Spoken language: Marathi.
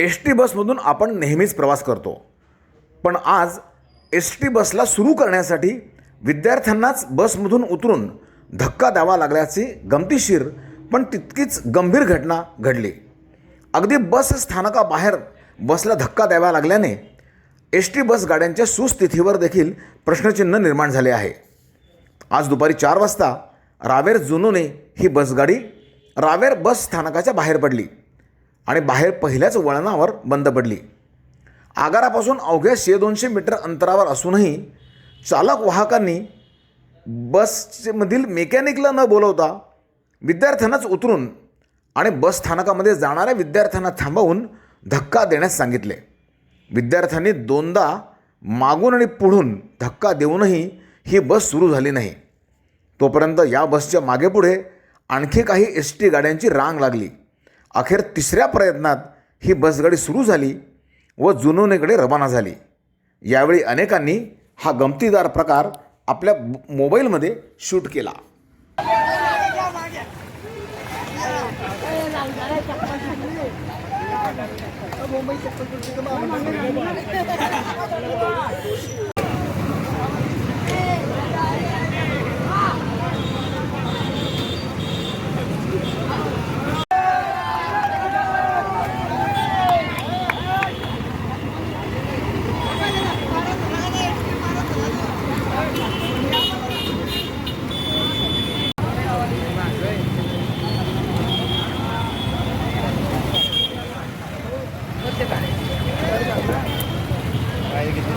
एस टी बसमधून आपण नेहमीच प्रवास करतो. पण आज एस टी बसला सुरू करण्यासाठी विद्यार्थ्यांनाच बसमधून उतरून धक्का द्यावा लागल्याची गमतीशीर पण तितकीच गंभीर घटना घडली. अगदी बस स्थानकाबाहेर बसला धक्का द्यावा लागल्याने एस टी बस गाड्यांच्या सुस्थितीवर देखील प्रश्नचिन्ह निर्माण झाले आहे. आज दुपारी चार वाजता रावेर जुनोने ही बसगाडी रावेर बस स्थानकाच्या बाहेर पडली. आणि बाहेर पहिल्याच वळणावर बंद पडली. आगारापासून अवघ्या शे दोनशे मीटर अंतरावर असूनही चालक वाहकांनी बसमधील मेकॅनिकला न बोलवता विद्यार्थ्यांनाच उतरून आणि बस स्थानकामध्ये जाणाऱ्या विद्यार्थ्यांना थांबवून धक्का देण्यास सांगितले. विद्यार्थ्यांनी दोनदा मागून आणि पुढून धक्का देऊनही ही बस सुरू झाली नाही. तोपर्यंत या बसच्या मागेपुढे आणखी काही एस टी गाड्यांची रांग लागली. अखेर तिसऱ्या प्रयत्नात ही बसगाडी सुरू झाली व जुनोनेकडे रवाना झाली. यावेळी अनेकांनी हा गमतीदार प्रकार आपल्या मोबाईलमध्ये शूट केला. कितने